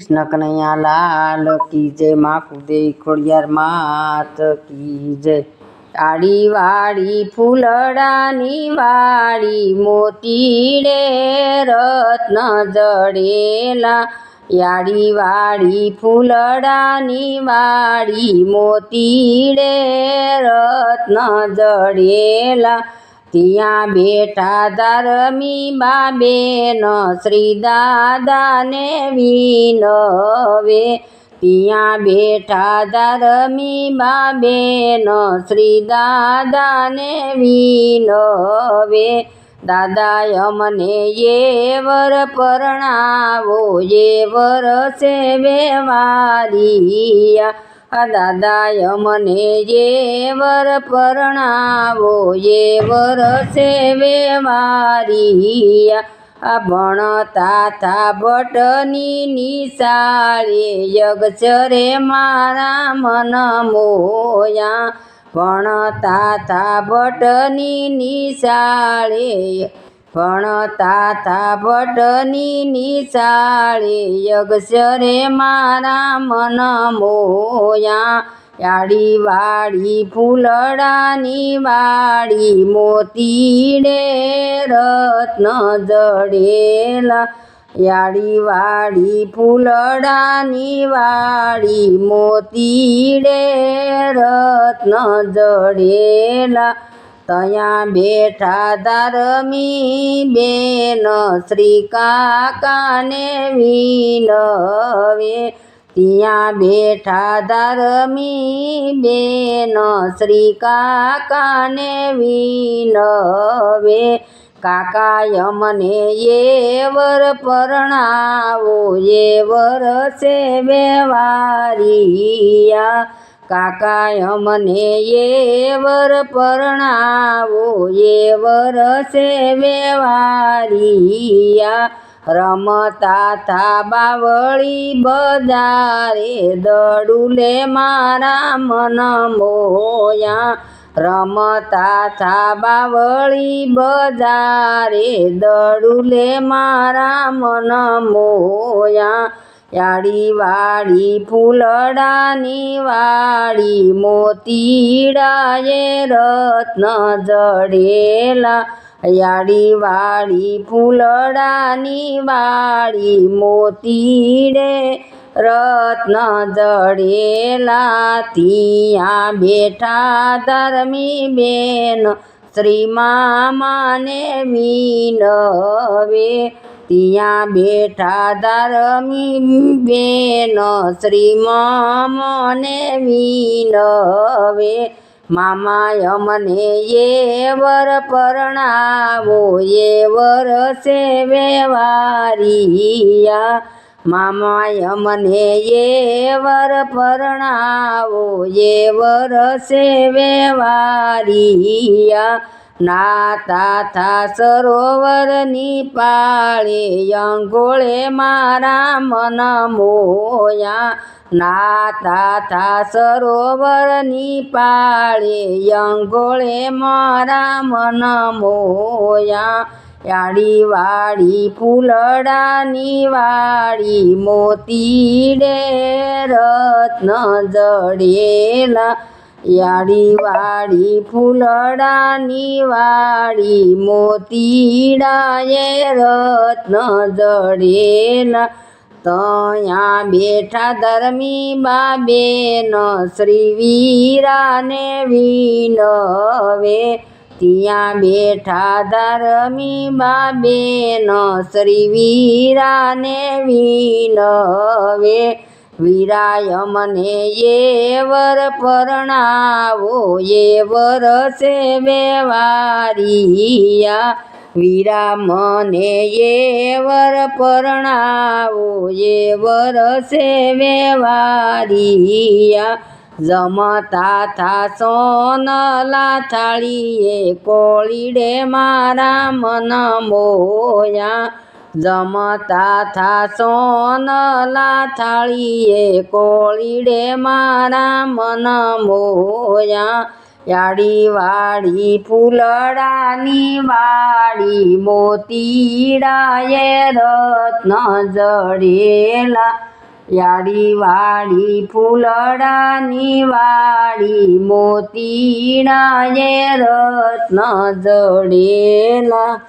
કૃષ્ણ કનૈયા લાલ કી જય મા કુદેવી ખોડિયાર માત કી જય આડી વાડી ફૂલડાની વાડી મોતીડે રત્ન જડેલા યાડી વાડી ફૂલડાની વાડી મોતીડે રત્ન જડેલા ત્યાં બેઠા ધરમી બાબેન શ્રી દાદાને વિનવે. ત્યાં બેઠા ધરમી બાબેન શ્રી દાદાને વિનવે. દાદા અમને એ વર પરણાવો, એ વર સેવે વારિયા આ દાદાય મને જે વર પરણાવો, જે વર સેવે મારી. આ ભણતા થા ભટની નિશાળે યગચરે મારા મન મોયા. ભણતા થા ભટની નિશાળે ભણતા થા ભટની નિશાળે યગચરે મારા મન મોયા યાડી વાડી ફૂલડાની વાડી મોતીડે રત્ન જડેલા યાડી વાડી ફૂલડાની વાડી મોતીડે રત્ન જડેલા ત્યાં બેઠા ધારમી બેન શ્રી કાકાને વિનવે. ત્યાં બેઠા ધરમી બેન શ્રી કાકાને વિનવે. કાકા અમને વર પરણાવો એ વર સેવે વારિયા કાકા અમને એ વર પરણાવો, એ વર સેવે વારિયા રમતા થા બાવળી બજારે દડુલે મારા મન મોયા. રમતા થા બાવળી બજારે દડુલે મારા મન મોયા. યાડી વાળી ફૂલડાની વાળી મોતીડાએ રત્ન જડેલા. યાળી વાળી ફૂલડાની વાળી મોતીડે રત્ન જડેલા. ત્યાં બેઠા ધર્મી બેન શ્રી મામાને વિનવે. ત્યાં બેઠા ધરમી બેન શ્રી મામાને વિનવે. મામા અમને એ વર પરણાવો, એ વર સેવે વારિયા મામા અમને એ વર પરણાવો, એ વર સેવે વારિયા નાતા થા સરોવરની પાળે અંગોળે મારા મન મોયા નાતા થા સરોવરની પાળે અંગોળે મારા મન મોયા યાડી વાડી ફૂલડાની વાડી મોતીડે રત્ન જડેલા યાડી વાડી ફૂલડાની વાડી મોતીડાએ રત્ન જડેલા તયા બેઠા ધર્મી બાબેન શ્રી વીરાને વિનવે. ત્યાં બેઠા ધર્મી બાબેન શ્રી વીરાને વિનવે. વીરાય મને એ વર પરણાવો એ વર સેવે વારિયા વીરા મને એ વર પરણાવો એ વર સેવે વારિયા જમતા થા સોનલા થાળીએ કોળીડે મારા મન મોયા. જમતા થા સોનલા થાળીએ કોળીડે મારા મન મોયા. યાડી વાડી ફૂલડાની વાડી મોતીડાએ રત્ન જડેલા. યાડી વાડી ફૂલડાની વાડી મોતીડાએ રત્ન જડેલા.